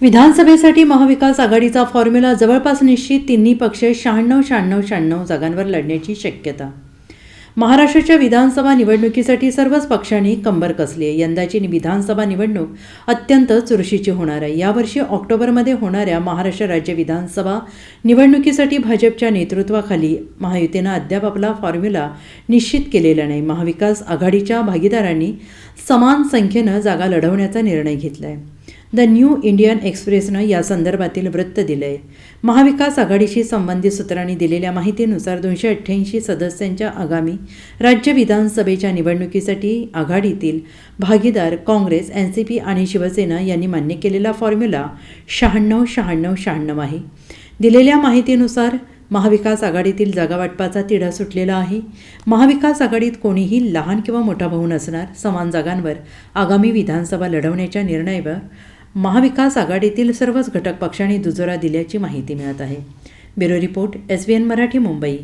विधानसभेसाठी महाविकास आघाडीचा फॉर्म्युला जवळपास निश्चित तिन्ही पक्ष शहाण्णव शहाण्णव शहाण्णव जागांवर लढण्याची शक्यता. महाराष्ट्राच्या विधानसभा निवडणुकीसाठी सर्वच पक्षांनी कंबर कसली आहे. यंदाची विधानसभा निवडणूक अत्यंत चुरशीची होणार आहे. यावर्षी ऑक्टोबरमध्ये होणाऱ्या महाराष्ट्र राज्य विधानसभा निवडणुकीसाठी भाजपच्या नेतृत्वाखाली महायुतीनं अद्याप आपला फॉर्म्युला निश्चित केलेला नाही. महाविकास आघाडीच्या भागीदारांनी समान संख्येनं जागा लढवण्याचा निर्णय घेतला आहे द न्यू इंडियन एक्सप्रेसनं या संदर्भातील वृत्त दिलं आहे महाविकास आघाडीशी संबंधित सूत्रांनी दिलेल्या माहितीनुसार दोनशे अठ्ठ्याऐंशी सदस्यांच्या आगामी राज्य विधानसभेच्या निवडणुकीसाठी आघाडीतील भागीदार काँग्रेस एन सी पी आणि शिवसेना यांनी मान्य केलेला फॉर्म्युला शहाण्णव शहाण्णव शहाण्णव आहे. दिलेल्या माहितीनुसार महाविकास आघाडीतील जागावाटपाचा तिढा सुटलेला आहे. महाविकास आघाडीत कोणीही लहान किंवा मोठा भाऊ नसणार समान जागांवर आगामी विधानसभा लढवण्याच्या निर्णयावर महाविकास आघाडीतील सर्वच घटक पक्षांनी दुजोरा दिल्याची माहिती मिळत आहे. Bureau report S B N Marathi Mumbai.